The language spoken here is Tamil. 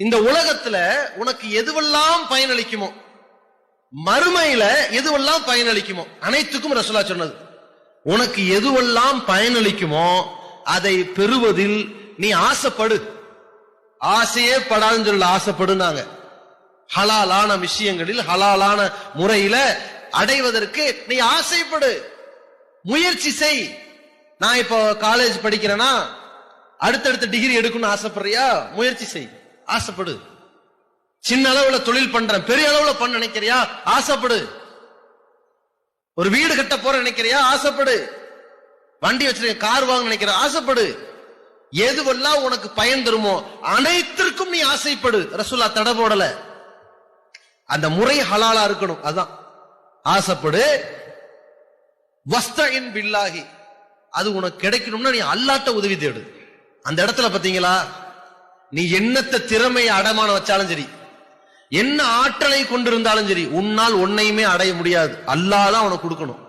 இந்த உலகத்துல உனக்கு எதுவெல்லாம் பயனளிக்குமோ மறுமையில எதுவெல்லாம் பயனளிக்குமோ அனைத்துக்கும் ரசூலா சொன்னது. உனக்கு எதுவெல்லாம் பயனளிக்குமோ அதை பெறுவதில் நீ ஆசைப்படு. ஆசையே படாதுன்னு சொல்ல ஆசைப்படுனாங்க ஹலாலான விஷயங்களில் ஹலாலான முறையில அடைவதற்கு நீ ஆசைப்படு. முயற்சி செய். நான் இப்போ காலேஜ் படிக்கிறேன்னா அடுத்தடுத்த டிகிரி எடுக்கணும்னு ஆசைப்படுறியா? முயற்சி செய். ஆசைப்படு. சின்ன அளவுல தொழில் பண்றேன் பெரிய அளவுல பண்ண நினைக்கிறியா? ஆசைப்படு. ஒரு வீடு கட்ட போற நினைக்கிறியா? ஆசைப்படு. வண்டி வச்சிருக்க கார் வாங்க நினைக்கிற ஆசைப்படு. எதுவெல்லாம் உனக்கு பயன் தருமோ அனைத்திற்கும் நீ ஆசைப்படு. ரசுல்லா தடை போடல. அந்த முறை ஹலாலா இருக்கணும் அதான். ஆசைப்படு. வஸ்தஇன் பில்லாஹி. அது உனக்கு கிடைக்கணும்னா நீ அல்லாட்ட உதவி தேடு. அந்த இடத்துல பாத்தீங்களா? நீ என்னத்த திறமையை அடமான வச்சாலும் சரி என்ன ஆற்றலை கொண்டிருந்தாலும் சரி உன்னால் ஒன்னையுமே அடைய முடியாது. அல்லாதான் அவனை உனக்கு கொடுக்கணும்.